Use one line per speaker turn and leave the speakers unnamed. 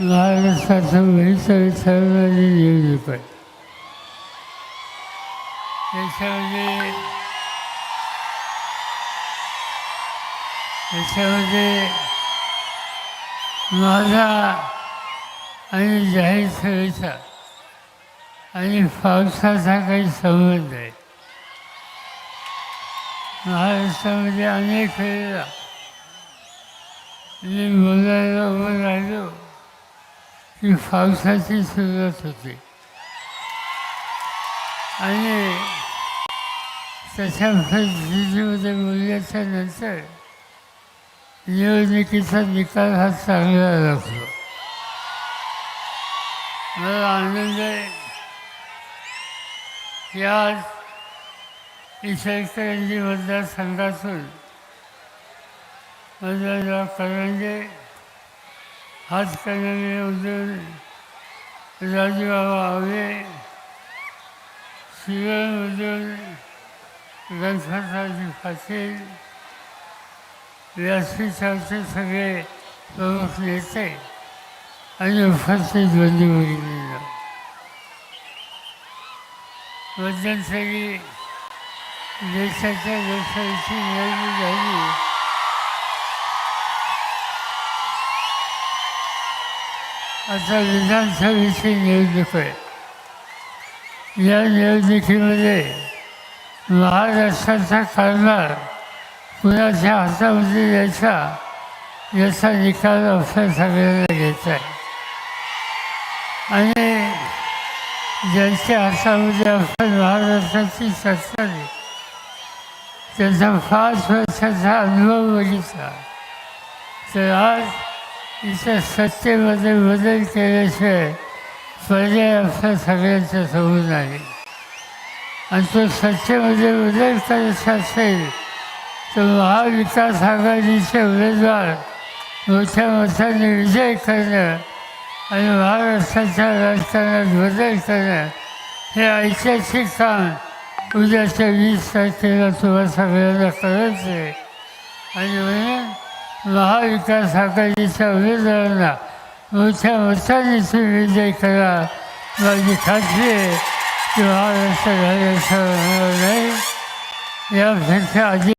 महाराष्ट्राचं भवितव्य ठरवणारी निवडणूक आहे त्याच्यामध्ये त्याच्यामध्ये माझा आणि जाहीर सभेचा आणि पावसाचा काही संबंध आहे. महाराष्ट्रामध्ये अनेक वेळेला मी बोलायला उभं राहिलो ही पावसाची सुरुवात होते आणि तशा परिस्थितीमध्ये बोलल्याच्या नंतर निवडणुकीचा निकाल हा चांगला लागतो मला आनंद आहे की आज इचलकरंजी मतदारसंघातून मतदार करंजे हातकणंगलेमधून राजूबाबा आवे शिवमधून गणपतरावजी पाटील व्यासपीठाचे सगळे प्रमुख नेते आणि उपस्थित बंधू मध्यंतरी देशाच्या लोकशाहीची निवडणूक झाली. आता विधानसभेची निवडणूक आहे. या निवडणुकीमध्ये महाराष्ट्राचा कारभार कुणाच्या हातामध्ये यायचा याचा निकाल आपल्या सगळ्यांना घ्यायचा आहे. आणि ज्यांच्या हातामध्ये आपण महाराष्ट्राची सत्ता आहे त्यांचा पाच वर्षाचा अनुभव बघितला. तर आज इथं सत्तेमध्ये बदल केल्याशिवाय पर्याय आपल्या सगळ्यांच्या समोर नाही. आणि तो सत्तेमध्ये बदल करायचा असेल तर महाविकास आघाडीचे उमेदवार मोठ्या मताने विजय करणं आणि महाराष्ट्राच्या राजकारणात बदल करणं हे ऐतिहासिक काम उद्याच्या वीस तारखेला तुम्हाला सगळ्यांना करायचं आहे आणि म्हणून महाविकास आघाडीच्या उमेदवारांना मोठ्या मताने विजय करा. माझी खात्री आहे की महाराष्ट्र राज्याचं होणार नाही. यापेक्षा आधी